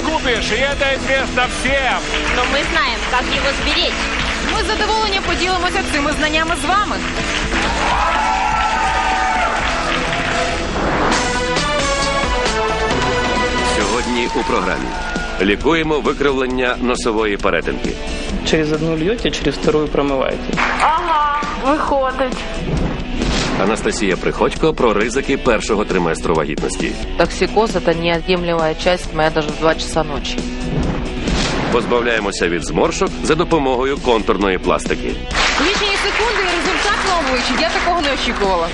Здоровье не купишь, и это известно всем. Но мы знаем, как его сберечь. Ми з задоволенням поділимося цими знаннями з вами. Сьогодні у програмі лікуємо викривлення носової перетинки. Через одну льете, через вторую промываете. Ага, виходить. Анастасія Приходько про ризики першого триместру вагітності. Токсикоз – это неотъемлемая часть моя даже в 2 часа ночи. Позбавляємося від зморшок за допомогою контурної пластики. Лічені секунди і результат на обличчі. Я такого не очікувала.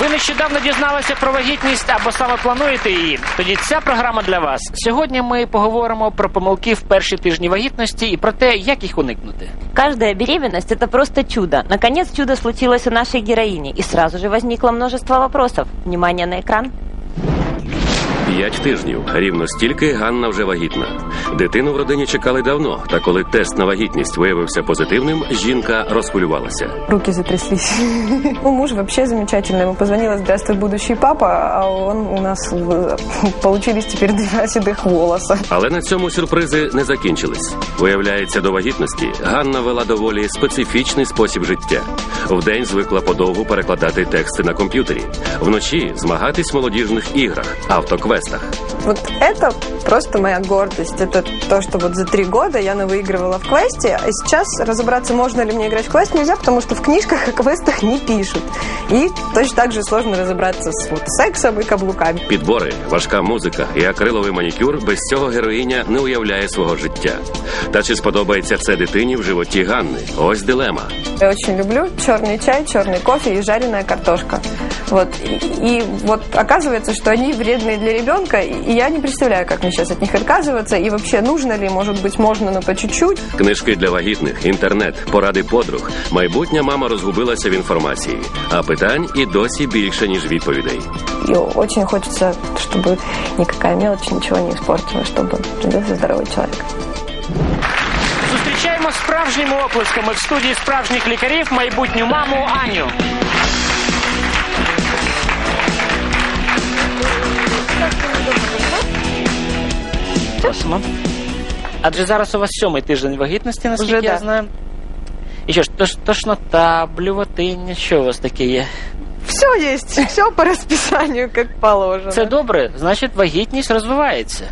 Ви нещодавно дізналися про вагітність або саме плануєте її? Тоді ця програма для вас. Сьогодні ми поговоримо про помилки в перші тижні вагітності і про те, як їх уникнути. Каждая беременность – это просто чудо. Наконец, чудо случилось у нашей героини, и сразу же возникло множество вопросов. Внимание на экран. П'ять тижнів. Рівно стільки Ганна вже вагітна. Дитину в родині чекали давно, та коли тест на вагітність виявився позитивним, жінка розхвилювалася. Руки затряслись. Ну, муж вообще замечательный. Ему позвонила «Здравствуй, будущий папа», а он у нас в- получились теперь два седых волоса. Але на цьому сюрпризи не закінчились. Виявляється, до вагітності Ганна вела доволі специфічний спосіб життя. Вдень звикла подовгу перекладати тексти на комп'ютері, вночі змагатись в молодіжних іграх, автоквестах. Вот это просто моя гордость. Это то, что вот за три года я выигрывала в квесте, а сейчас разобраться, можно ли мне играть в квест, нельзя, потому что в книжках о квестах не пишут. И точно так же сложно разобраться с вот, сексом и каблуками. Підбори, важка музика і акриловий манікюр без цього героїня не уявляє свого життя. Та чи сподобається це дитині в животі Ганни? Ось дилема. Я очень люблю черный чай, черный кофе и жареная картошка. Вот. И, и вот оказывается, что они вредные для ребенка, и я не представляю, как мне сейчас от них отказываться, и вообще нужно ли, может быть, можно, но по чуть-чуть. Книжки для вагітних, інтернет, поради подруг. Майбутня мама розгубилася в інформації, а питань і досі більше ніж відповідей. И очень хочется, чтобы никакая мелочь ничего не испортила, чтобы родился здоровый человек. Зустрічаємо справжніми оплесками в студії справжніх лікарів майбутню маму Аню. Просимо. Адже зараз у вас сьомий тиждень вагітності, наскільки Вже я да. знаю. І що ж, тош, тошнота, блювотиння, що у вас таке є? Все есть, все по расписанию, как положено. Це добре, значить вагітність розвивається.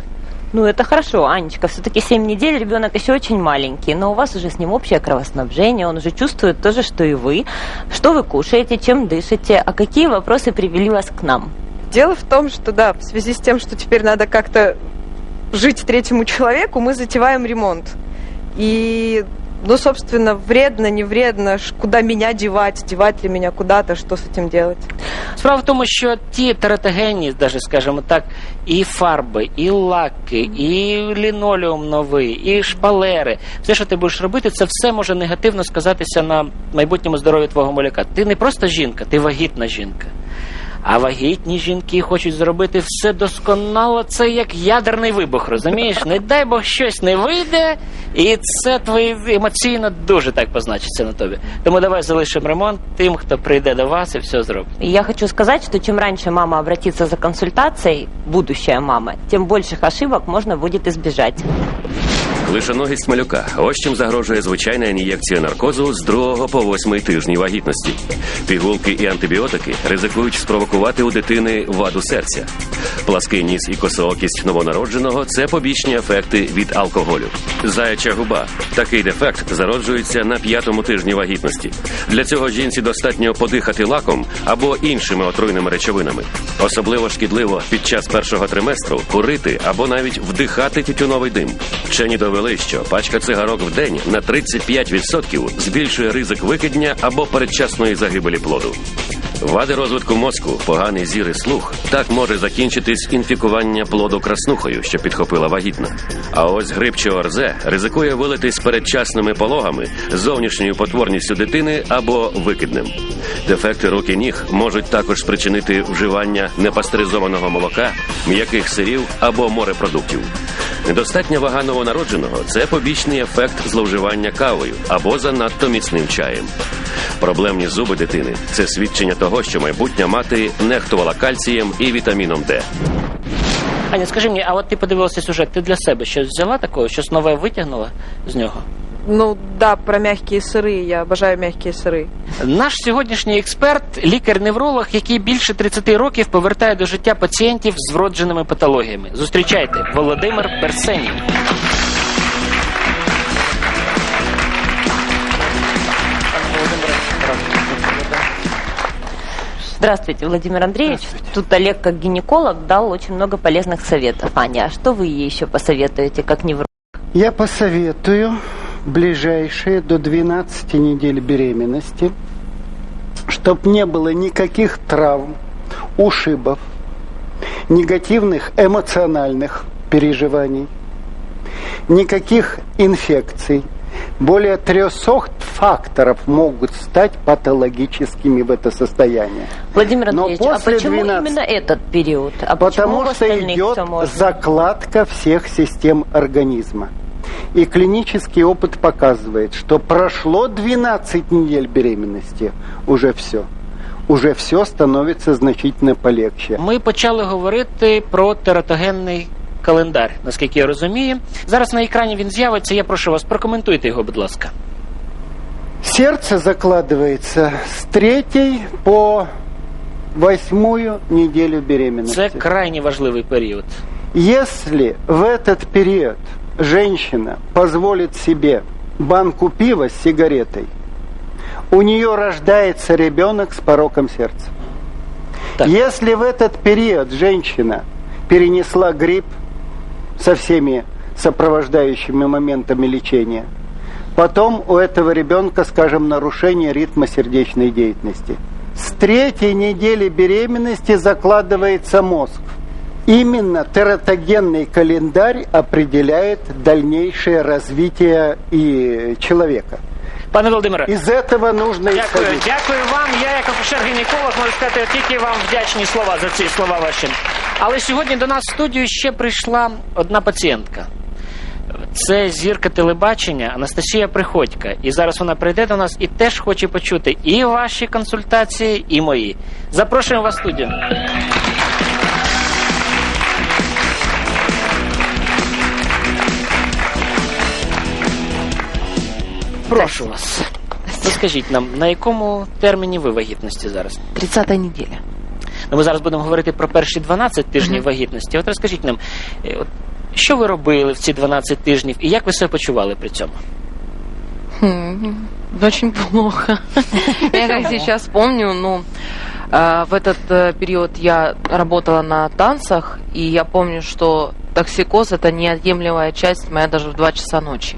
Ну, это хорошо, Анечка. Все-таки 7 недель, ребенок еще очень маленький, но у вас уже с ним общее кровоснабжение, он уже чувствует то же, что и вы. Что вы кушаете, чем дышите, а какие вопросы привели вас к нам? Дело в том, что да, в связи с тем, что теперь надо как-то жить третьему человеку, мы затеваем ремонт. И, ну, собственно, вредно, не вредно, куда меня девать, девать ли меня куда-то, что с этим делать. Справа в тому, що ті тератогенні, даже скажімо так, і фарби, і лаки, і лінолеум новий, і шпалери, все, що ти будеш робити, це все може негативно сказатися на майбутньому здоров'ї твого малюка. Ти не просто жінка, ти вагітна жінка. А вагітні жінки хочуть зробити все досконало. Це як ядерний вибух, розумієш? Не дай Бог щось не вийде, і це твої емоційно дуже так позначиться на тобі. Тому давай залишимо ремонт тим, хто прийде до вас і все зробить. Я хочу сказать, что чем раньше мама обратится за консультацией, будущая мама, тем больших ошибок можно будет избежать. Лишоногість малюка. Ось чим загрожує звичайна ін'єкція наркозу з 2 по 8 тижні вагітності. Пігулки і антибіотики ризикують спровокувати у дитини ваду серця. Плаский ніс і косоокість новонародженого це побічні ефекти від алкоголю. Заяча губа. Такий дефект зароджується на п'ятому тижні вагітності. Для цього жінці достатньо подихати лаком або іншими отруйними речовинами. Особливо шкідливо під час першого триместру курити або навіть вдихати тютюновий дим. Вчені довели, що пачка цигарок в день на 35% збільшує ризик викидня або передчасної загибелі плоду. Вади розвитку мозку, поганий зір і слух так може закінчитись інфікування плоду краснухою, що підхопила вагітна. А ось грип чи орзе ризикує вилитись передчасними пологами, зовнішньою потворністю дитини або викиднем. Дефекти рук і ніг можуть також спричинити вживання непастеризованого молока, м'яких сирів або морепродуктів. Недостатня вага новонародженого це побічний ефект зловживання кавою або занадто міцним чаєм. Проблемні зуби дитини це свідчення того, що майбутня мати нехтувала кальцієм і вітаміном Д. Аня, скажи мені, а от ти подивилася сюжет, ти для себе щось взяла такого, щось нове витягнула з нього? Ну да, про мягкие сыры. Я обожаю мягкие сыры. Наш сьогоднішній експерт, лікар-невролог, який більше 30 років повертає до життя пацієнтів з вродженими патологіями. Зустрічайте, Володимир Берсенів. Здравствуйте, Владимир Андреевич. Тут Олег, как гинеколог, дал очень много полезных советов. Аня, а что вы ей еще посоветуете, как невролог? Я посоветую ближайшие до 12 недель беременности, чтобы не было никаких травм, ушибов, негативных эмоциональных переживаний, никаких инфекций. Более 300 факторов могут стать патологическими в это состояние. Владимир Но Андреевич, а после почему 12 именно этот период? А Потому что идет закладка всех систем организма. И клинический опыт показывает, что прошло 12 недель беременности, уже все. Уже все становится значительно полегче. Ми почали говорити про тератогенний календар, наскільки я розумію. Зараз на екрані він з'явиться. Я прошу вас, прокоментуйте його, будь ласка. Сердце закладывается с третьей по восьмую неделю Це беременности. крайне важливий період. Если в этот период женщина позволит себе банку пива с сигаретой, у нее рождается ребенок с пороком сердца. Так. Если в этот период женщина перенесла грипп со всеми сопровождающими моментами лечения, потом у этого ребенка, скажем, нарушение ритма сердечной деятельности. С третьей недели беременности закладывается мозг. Именно тератогенный календарь определяет дальнейшее развитие и человека. Пане Володимире, Из этого нужно Дякую, исходить. дякую вам. Я як акушер-гінеколог можу сказати тільки вам вдячні слова за ці слова ваші. Але сьогодні до нас в студію ще прийшла одна пацієнтка. Це зірка телебачення Анастасія Приходька. І зараз вона прийде до нас і теж хоче почути і ваші консультації, і мої. Запрошуємо вас в студію. Прошу вас. Розкажіть нам, на якому терміні ви вагітності зараз? 30 неделя. Ну, ми зараз будемо говорити про перші 12 тижнів вагітності. От розкажіть нам, е, от, що ви робили в ці 12 тижнів і як ви себе почували при цьому? Хм, Очень плохо. Я как сейчас помню, ну, э, в этот э, период я работала на танцах, и я помню, что токсикоз это неотъемлемая часть моя даже в 2 часа ночи.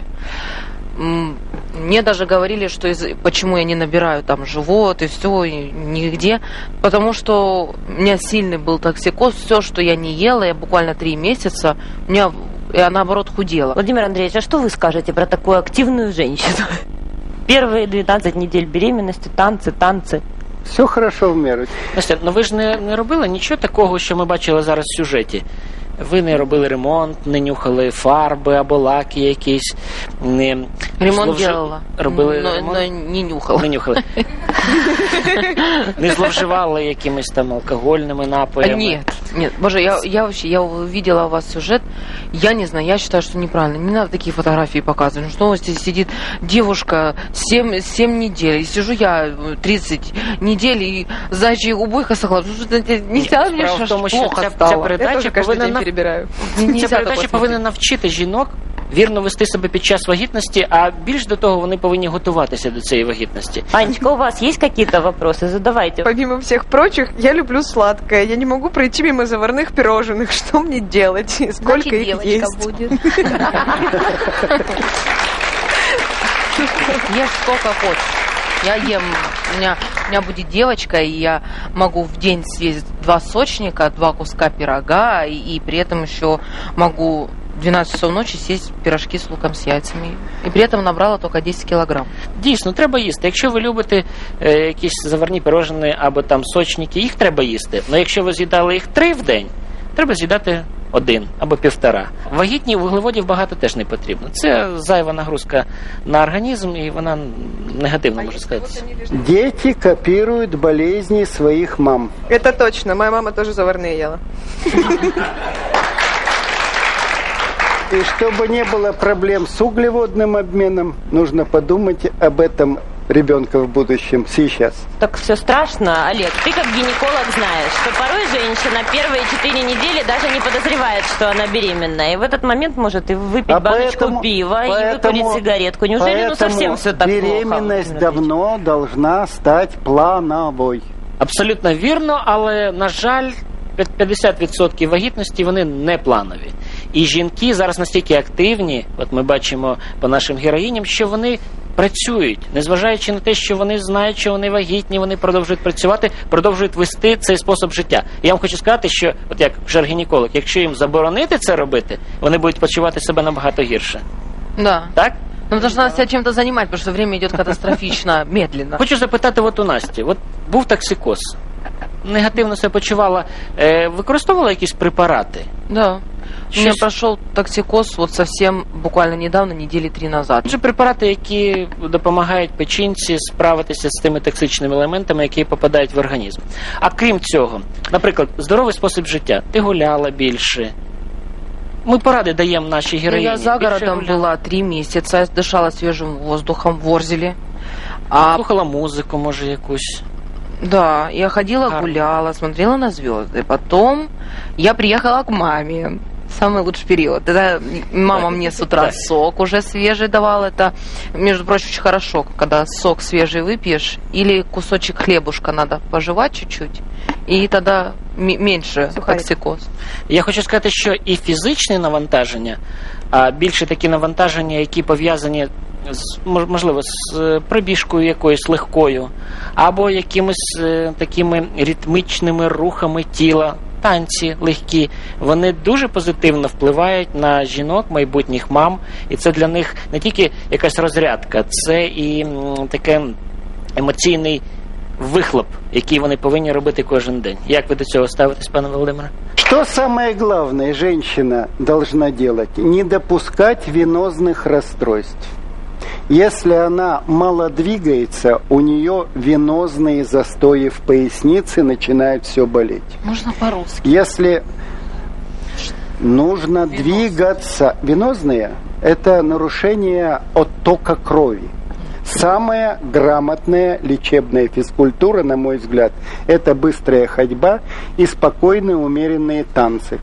М, Мне даже говорили, что из почему я не набираю там живот и все, нигде. Потому что у меня сильный был токсикоз. Все, что я не ела, я буквально три месяца, у меня я наоборот худела. Владимир Андреевич, а что вы скажете про такую активную женщину? Первые 12 недель беременности, танцы, танцы. Все хорошо в меру. Настя, ну ви ж не, не робили нічого такого, що ми бачили зараз в сюжеті. Ви не робили ремонт, не нюхали фарби або лаки якісь. Не Ремонт зловжи- делала. Робили но, ремонт? но не нюхала. Не нюхали. не зловживали якимись там алкогольними напоями. Нет, нет, боже, я, я вообще, я увидела у вас сюжет, я не знаю, я считаю, что неправильно, не надо такие фотографии показывать, ну что у вас здесь сидит девушка 7, 7 недель, и сижу я э, 30 недель, и зайчьей губой косохла, ну что это нельзя мне справа в что тому, ж що плохо ця, ця стало. Я передача тоже каждый повинна день нав- перебираю. Нельзя Ця такое передача смотреть. повинна навчити жінок вірно вести себе під час вагітності, а більш до того вони повинні готуватися до цієї вагітності. Анечка, у вас есть какие-то вопросы? Задавайте. Помимо всех прочих, я люблю сладкое. Я не могу пройти мимо заварных пирожных. Что мне делать? И Сколько Значит, их девочка есть? будет. Ешь сколько хочешь. Я ем, у меня, у меня будет девочка, и я могу в день съесть два сочника, два куска пирога, и, и при этом еще могу в 12 часов ночи съесть пирожки с луком с яйцами. И при этом набрала только 10 килограмм. Дійсно, треба їсти. Якщо ви любите е, якісь заварні пирожні або там сочники, їх треба їсти. Але якщо ви з'їдали їх три в день, треба з'їдати один або півтора. Вагітні вуглеводів багато теж не потрібно. Це зайва нагрузка на організм, і вона негативно може сказатися. Дети копируют болезни своих мам. Это точно. Моя мама тоже заварные ела. И чтобы не было проблем с углеводным обменом, нужно подумать об этом ребенка в будущем сейчас. Так все страшно, Олег. Ты как гинеколог знаешь, что порой женщина первые четыре недели даже не подозревает, что она беременна. И в этот момент может и выпить А баночку поэтому- пива, и поэтому- выкурить сигаретку. Неужели ну Поэтому совсем все так беременность плохо? давно должна стать плановой. Абсолютно вірно, але на жаль, 50% вагітності вони не планові. І жінки зараз настільки активні, от ми бачимо по нашим героїням, що вони працюють, незважаючи на те, що вони знають, що вони вагітні, вони продовжують працювати, продовжують вести цей спосіб життя. Я вам хочу сказати, що от як жар-гінеколог, якщо їм заборонити це робити, вони будуть почувати себе набагато гірше. Да. Так? Ну, потому что надо себя чем-то занимать, потому что время идет катастрофично, медленно. Хочу запитати, от у Насті, от був токсикоз, негативно себе почувала, е, використовувала якісь препарати? Да. У меня прошел токсикоз вот совсем буквально недавно, недели три назад. Це препарати, які допомагають печінці справитися з тими токсичними елементами, які попадають в організм. А крім цього, наприклад, здоровий спосіб життя. Ти гуляла більше. Ми поради даємо нашій Ну, героїні. я за Більше городом гуляла. была три месяца, я дышала свежим воздухом в Орзеле. А, Слухала музику, може, якусь. да, я ходила, Гарно. гуляла, смотрела на звезды. Потом я приехала к маме. Самый лучший период. Тогда мама мне с утра Да. сок уже свежий давала. Это, между прочим, очень хорошо, когда сок свежий выпьешь. Или кусочек хлебушка надо пожевать чуть-чуть. И тогда м- меньше Сухарик. токсикоз. Я хочу сказати, що і фізичне навантаження, а більше такі навантаження, які пов'язані з мож- можливо з е, пробіжкою якоюсь легкою, або якимись е, такими ритмічними рухами тіла. Танці легкі, вони дуже позитивно впливають на жінок, майбутніх мам, і це для них не тільки якась розрядка, це і таке емоційний вихлоп, який вони повинні робити кожен день. Як ви до цього ставитесь, пане Володимире? Что самое главное женщина должна делать? Не допускать венозных расстройств. Если она мало двигается, у нее венозные застои в пояснице начинают все болеть. Можно по-русски. Если нужно двигаться, венозные – это нарушение оттока крови. Самая грамотная лечебная физкультура, на мой взгляд, это быстрая ходьба и спокойные умеренные танцы.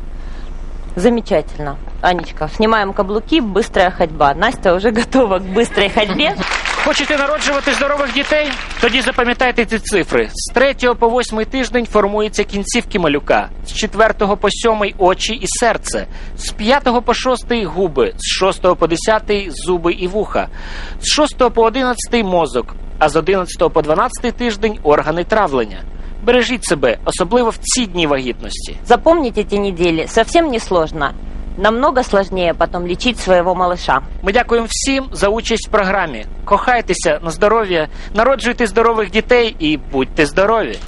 Замечательно. Анечка, снимаем каблуки, быстрая ходьба. Настя уже готова к быстрой ходьбе. Хочете народжувати здорових дітей? Тоді запам'ятайте ці цифри. З 3 по 8 тиждень формуються кінцівки малюка, з 4 по 7 очі і серце, з 5 по 6 губи, з 6 по 10 зуби і вуха, з 6 по 11 мозок, а з 11 по 12 тиждень органи травлення. Бережіть себе, особливо в ці дні вагітності. Запомнить эти недели совсем не сложно. Намного сложнее потом лечить своего малыша. Ми дякуємо всім за участь в програмі. Кохайтеся на здоров'я, народжуйте здорових дітей і будьте здорові.